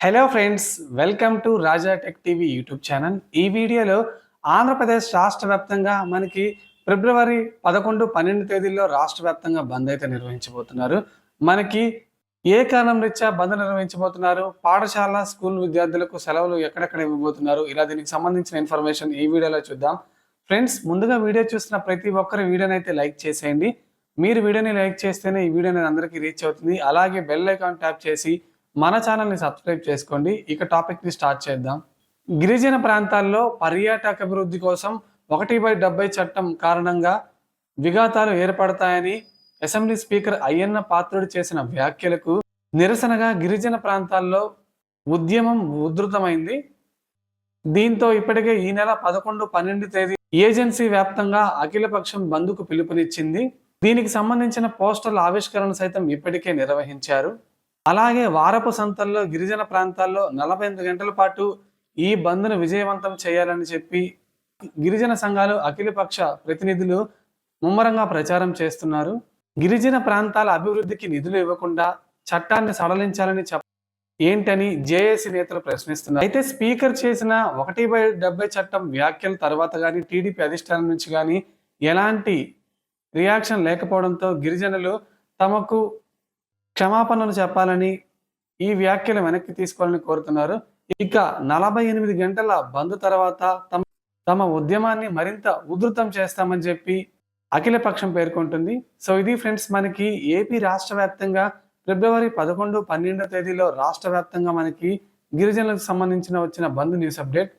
Hello friends welcome to Raja Tech TV YouTube channel ఈ వీడియోలో ఆంధ్రప్రదేశ్ రాష్ట్ర వ్యాప్తంగా మనకి ఫిబ్రవరి పదకొండు పన్నెండు తేదీల్లో రాష్ట్ర వ్యాప్తంగా బంద్ అయితే నిర్వహించబోతున్నారు. మనకి ఏ కారణం రీత్యా బంద్ నిర్వహించబోతున్నారు? పాఠశాల స్కూల్ విద్యార్థులకు సెలవులు ఎక్కడెక్కడ ఇవ్వబోతున్నారు? ఇలా దీనికి సంబంధించిన ఇన్ఫర్మేషన్ ఈ వీడియోలో చూద్దాం. ఫ్రెండ్స్ ముందుగా వీడియో చూస్తున్న ప్రతి ఒక్కరు వీడియోని అయితే లైక్ చేసేయండి. మీరు వీడియోని లైక్ చేస్తేనే ఈ వీడియో అనేది అందరికీ రీచ్ అవుతుంది. అలాగే బెల్ ఐకాన్ ట్యాప్ చేసి మన ఛానల్ని సబ్స్క్రైబ్ చేసుకోండి. ఇక టాపిక్ని స్టార్ట్ చేద్దాం. గిరిజన ప్రాంతాల్లో పర్యాటక అభివృద్ధి కోసం ఒకటి బై డెబ్బై చట్టం కారణంగా విఘాతాలు ఏర్పడతాయని అసెంబ్లీ స్పీకర్ అయ్యన్న పాత్రుడు చేసిన వ్యాఖ్యలకు నిరసనగా గిరిజన ప్రాంతాల్లో ఉద్యమం ఉధృతమైంది. దీంతో ఇప్పటికే ఈ నెల పదకొండు పన్నెండు తేదీ ఏజెన్సీ వ్యాప్తంగా అఖిలపక్షం బంద్కు పిలుపునిచ్చింది. దీనికి సంబంధించిన పోస్టర్ల ఆవిష్కరణ సైతం ఇప్పటికే నిర్వహించారు. అలాగే వారపు సంతల్లో గిరిజన ప్రాంతాల్లో నలభై ఎనిమిది గంటల పాటు ఈ బంద్ను విజయవంతం చేయాలని చెప్పి గిరిజన సంఘాలు అఖిలపక్ష ప్రతినిధులు ముమ్మరంగా ప్రచారం చేస్తున్నారు. గిరిజన ప్రాంతాల అభివృద్ధికి నిధులు ఇవ్వకుండా చట్టాన్ని సడలించాలని చెప్ప ఏంటని జేఏసీ నేతలు ప్రశ్నిస్తున్నారు. అయితే స్పీకర్ చేసిన ఒకటి బై డెబ్బై చట్టం వ్యాఖ్యల తర్వాత కానీ టీడీపీ అధిష్టానం నుంచి కానీ ఎలాంటి రియాక్షన్ లేకపోవడంతో గిరిజనులు తమకు క్షమాపణలు చెప్పాలని ఈ వ్యాఖ్యలు వెనక్కి తీసుకోవాలని కోరుతున్నారు. ఇక నలభై ఎనిమిది గంటల బంద్ తర్వాత తమ తమ ఉద్యమాన్ని మరింత ఉధృతం చేస్తామని చెప్పి అఖిలపక్షం పేర్కొంటుంది. సో ఇది ఫ్రెండ్స్ మనకి ఏపీ రాష్ట్ర వ్యాప్తంగా ఫిబ్రవరి పదకొండు పన్నెండో తేదీలో రాష్ట్ర వ్యాప్తంగా మనకి గిరిజనులకు సంబంధించిన వచ్చిన బంద్ న్యూస్ అప్డేట్.